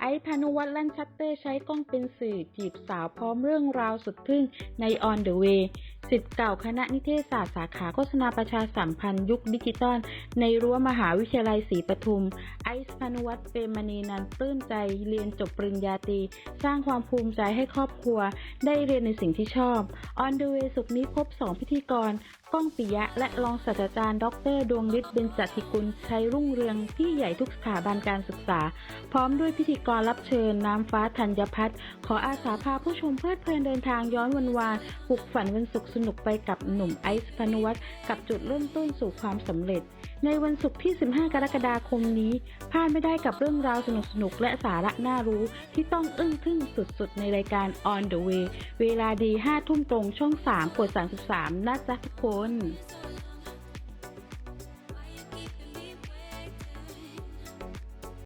ไอซ์พานุวัฒน์ลั่นชัตเตอร์ใช้กล้องเป็นสื่อจีบสาวพร้อมเรื่องราวสุดทึ่งใน On the Way สิทธิ์เก่าคณะนิเทศศาสตร์สาขาโฆษณาประชาสัมพันธ์ยุคดิจิตอลในรั้วมหาวิทยาลัยศรีปทุม ไอซ์พานุวัฒน์เปรมมณีนันท์ปลื้มใจเรียนจบปริญญาตรีสร้างความภูมิใจให้ครอบครัว ได้เรียนในสิ่งที่ชอบ On the Way สุกนี้พบสองพิธีกร ก้องปิยะ และรองศาสตราจารย์ ดร ดวงฤทธิ์เบญจธิกุลชัยรุ่งเรืองพี่ใหญ่ทุกสถาบันการศึกษา พร้อมด้วยพิธีกรรับเชิญน้ำฟ้าธัญพัฒน์ขออาสาพาผู้ชมเพลิดเพลินเดินทางย้อนวันวานปลุกฝันวันศุกร์สนุกไปกับหนุ่มไอซ์พนุวัฒน์กับจุดเริ่มต้นสู่ความสำเร็จ ในวันศุกร์ที่ 15 กรกฎาคมนี้พลาดไม่ได้กับเรื่องราวสนุกๆและสาระน่ารู้ที่ต้องอึ้งทึ่งสุดๆ ในรายการ On the Way เวลาดี 5 ทุ่มตรงช่อง 3 กด 33นะจ๊ะ คน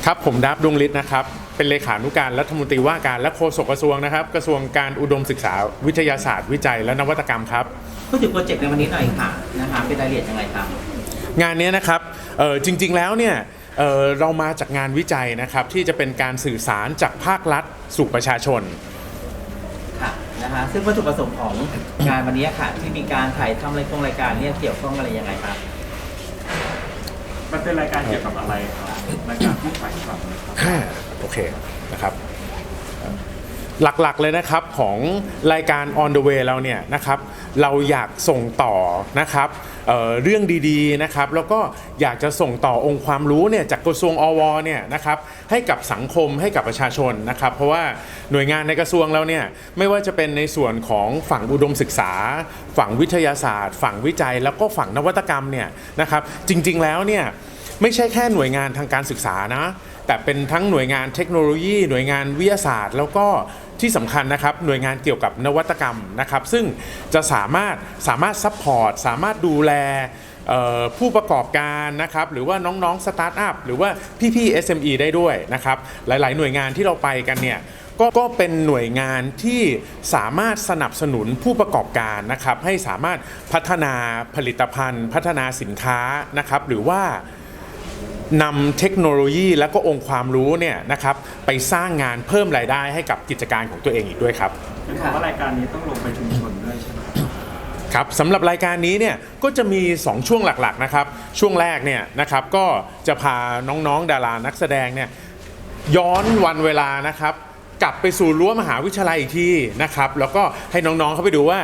ครับผมดับดวงฤทธิ์นะครับ เป็นเลขานุการรัฐมนตรีว่าการและโฆษกกระทรวงนะครับ กระทรวงการอุดมศึกษาวิทยาศาสตร์วิจัยและนวัตกรรมครับ พูดถึงโปรเจกต์ในวันนี้หน่อยค่ะนะคะเป็นรายละเอียดยังไงครับ งานเนี้ยนะครับเอ่อจริง ๆ แล้วเนี่ยเอ่อเรามาจากงานวิจัยนะครับที่จะเป็นการสื่อสารจากภาครัฐสู่ประชาชนค่ะ นะคะ ซึ่งวัตถุประสงค์ของงานวันนี้ค่ะ ที่มีการถ่ายทำรายกงรายการเนี่ยเกี่ยวข้องอะไรยังไงครับ มันเป็นรายการเกี่ยวกับอะไรครับรายการผู้ถ่ายทำนะครับอ่าโอเคนะครับ หลักๆเลยนะครับของรายการ On the Way เราเนี่ยนะครับเราอยากส่งต่อนะครับเเรื่องดีๆนะครับแล้วก็อยากจะส่งต่อองค์ความรู้เนี่ยจากกระทรวงอวเนี่ยนะครับให้กับสังคมให้กับประชาชนนะครับเพราะว่าหน่วยงานในกระทรวงเราเนี่ยไม่ว่าจะเป็นในส่วนของฝั่งอุดมศึกษา ฝั่งวิทยาศาสตร์ ฝั่งวิจัย แล้วก็ฝั่งนวัตกรรมเนี่ยนะครับจริงๆแล้วเนี่ยไม่ใช่แค่หน่วยงานทางการศึกษานะ แต่เป็นทั้งหน่วยงานเทคโนโลยี หน่วยงานวิทยาศาสตร์ แล้วก็ที่สำคัญนะครับหน่วยงานเกี่ยวกับนวัตกรรมนะครับซึ่งจะสามารถสามารถซัพพอร์ตสามารถดูแลผู้ประกอบการนะครับหรือว่าน้องๆสตาร์ทอัพหรือว่าพี่ๆ SME ได้ด้วยนะครับหลายๆ หน่วยงานที่เราไปกันเนี่ยก็ก็เป็นหน่วยงานที่สามารถสนับสนุนผู้ประกอบการนะครับให้สามารถพัฒนาผลิตภัณฑ์ พัฒนาสินค้านะครับหรือว่า นำเทคโนโลยีและก็องค์ความรู้เนี่ยนะครับไปสร้างงานเพิ่มรายได้ให้กับกิจการของตัวเองอีกด้วยครับเป็นเพราะว่ารายการนี้ต้องลงไปชุมชนด้วยใช่ไหมครับครับสำหรับรายการนี้เนี่ยก็จะมี 2 ช่วงหลักๆนะครับช่วงแรกเนี่ยนะครับก็จะพาน้องๆดารานักแสดงเนี่ยย้อนวันเวลานะครับ กลับไปสู่รั้วมหาวิทยาลัยอีกทีนะครับแล้วก็ให้น้องๆเขาไปดูว่า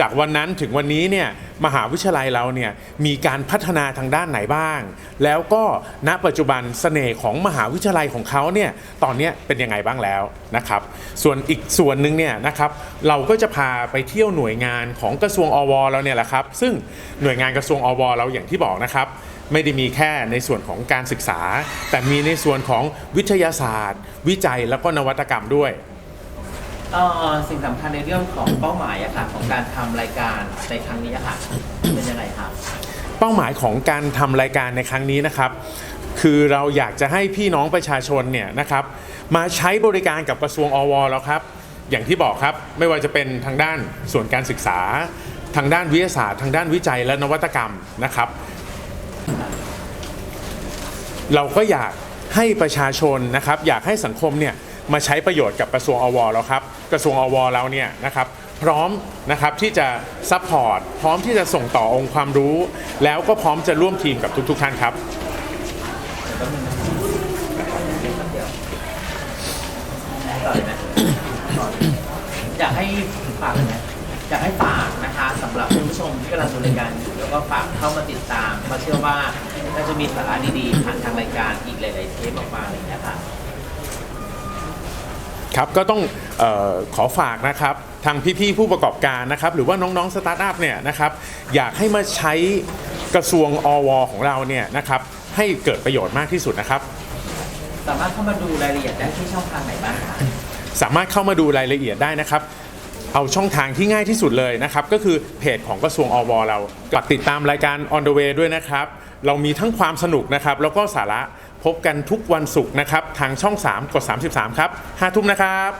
จากวันนั้นถึงวันนี้เนี่ยมหาวิทยาลัยเราเนี่ยมีการพัฒนาทางด้านไหนบ้าง แล้วก็ณปัจจุบันเสน่ห์ของมหาวิทยาลัยของเขาเนี่ยตอนนี้เป็นยังไงบ้างแล้วนะครับส่วนอีกส่วนหนึ่งเนี่ยนะครับเราก็จะพาไปเที่ยวหน่วยงานของกระทรวงอวเราเนี่ยแหละครับ ซึ่งหน่วยงานกระทรวงอวเราอย่างที่บอกนะครับไม่ได้มีแค่ในส่วนของการศึกษา แต่มีในส่วนของวิทยาศาสตร์ วิจัยแล้วก็นวัตกรรมด้วย เอ่อสิ่งสำคัญในเรื่องของเป้าหมายอะค่ะของการทำรายการในครั้งนี้อะค่ะเป็นยังไงครับเป้าหมายของการทำรายการในครั้งนี้นะครับ คือเราอยากจะให้พี่น้องประชาชนเนี่ยนะครับ มาใช้บริการกับกระทรวงอวแล้วครับ อย่างที่บอกครับไม่ว่าจะเป็นทางด้านส่วนการศึกษา ทางด้านวิทยาศาสตร์ ทางด้านวิจัยและนวัตกรรมนะครับ เราก็อยากให้ประชาชนนะครับ อยากให้สังคมเนี่ย มาใช้ประโยชน์กับกระทรวงอวแล้วครับ กระทรวงอวเราเนี่ยนะครับพร้อมนะครับที่จะซัพพอร์ตพร้อมที่จะส่งต่อองค์ความรู้ แล้วก็พร้อมจะร่วมทีมกับทุก ๆ ท่านครับอยากให้ฝากเลยไหมอยากให้ฝากนะคะสำหรับคุณผู้ชมที่กำลังดูรายการอยู่แล้วก็ฝากเข้ามาติดตามเพราะเชื่อว่าน่าจะมีสาระดีๆผ่านทางรายการอีกหลายๆเทปออกมาอะไรอย่างเงี้ยค่ะ ครับก็ต้องเออขอฝากนะครับทางพี่ๆผู้ประกอบการนะครับหรือว่าน้องๆสตาร์ทอัพเนี่ยนะครับอยากให้มาใช้กระทรวงอวของเราเนี่ยนะครับให้เกิดประโยชน์มากที่สุดนะครับ สามารถเข้ามาดูรายละเอียดได้ที่ช่องทางไหนบ้างคะ สามารถเข้ามาดูรายละเอียดได้นะครับ เอาช่องทางที่ง่ายที่สุดเลยนะครับ ก็คือเพจของกระทรวงอวเราฝากติดตามรายการ On the Way ด้วยนะครับ เรามีทั้งความสนุกนะครับ แล้วก็สาระพบกันทุกวันศุกร์นะครับ ทางช่อง 3 กด 33 ครับ5ทุ่มนะครับ